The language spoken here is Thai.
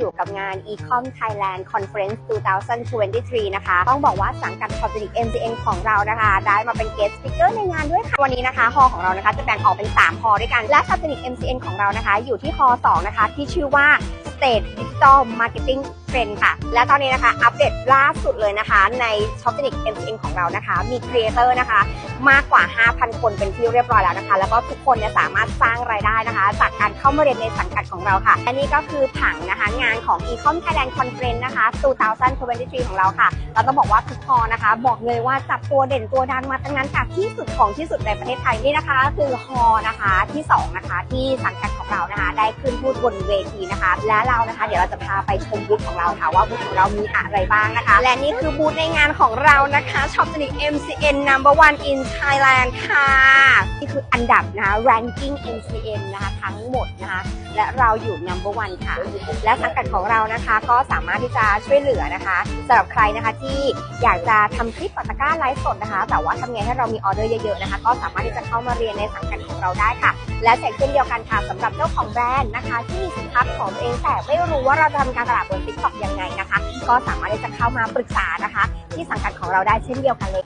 อยู่กับงาน Ecom Thailand Conference 2023 นะคะ ต้องบอกว่าสังกัด t o p i c MCN ของเรานะคะ ได้มาเป็น guest speaker ในงานด้วยค่ะ วันนี้นะคะฮอของเรานะคะจะแบ่งออกเป็น 3 ฮอด้วยกัน และ t o p i c MCN ของเรานะคะ อยู่ที่ฮอ2นะคะ ที่ชื่อว่า State Digital Marketing Trend ค่ะ และตอนนี้นะคะอัปเดตล่าสุดเลยนะคะใน t o p i c MCN ของเรานะคะ มีครีเอเตอร์นะคะมากกว่า 5,000 คนเป็นที่เรียบร้อยแล้วนะคะ แล้วก็ทุกคนเนี่ยสามารถสร้างรายได้นะคะ จากการเข้ามาเรียนในสังกัดของเราค่ะและนี่ก็คือผังนะคะงานของ Ecom Thailand Conference นะคะ 2023 ของเราค่ะ เราต้องบอกว่าทุกคอนะคะ บอกเลยว่าจับตัวเด่นตัวดังมาทั้งนั้นค่ะที่สุดของที่สุดในประเทศไทยนี่นะคะ คือฮอนะคะที่สองนะคะที่สังกัด เรานะคะ ได้ขึ้นพูดบนเวทีนะคะ และเรานะคะ เดี๋ยวเราจะพาไปชมบูธของเราค่ะว่าบูธของเรามีอะไรบ้างนะคะ และนี่คือบูธในงานของเรานะคะช็อปสนิก MCN number one in Thailand ค่ะนี่คืออันดับนะคะ ranking MCN นะคะทั้งหมดนะคะและเราอยู่ number one ค่ะ และสังกัดของเรานะคะก็สามารถที่จะช่วยเหลือนะคะสำหรับใครนะคะที่อยากจะทำคลิปปัตก้าไลฟ์สดนะคะ แต่ว่าทำไงให้เรามีออเดอร์เยอะๆนะคะ ก็สามารถที่จะเข้ามาเรียนในสังกัดของเราได้ค่ะ และเช่นเดียวกันค่ะสำหรับจ้าของแบรนด์นะคะ ที่มีสินค้าของตัวเองแต่ไม่รู้ว่าเราจะทำการตลาดบนติ๊กต็อกยังไงนะคะ ก็สามารถที่จะเข้ามาปรึกษานะคะ ที่สังกัดของเราได้เช่นเดียวกันเลย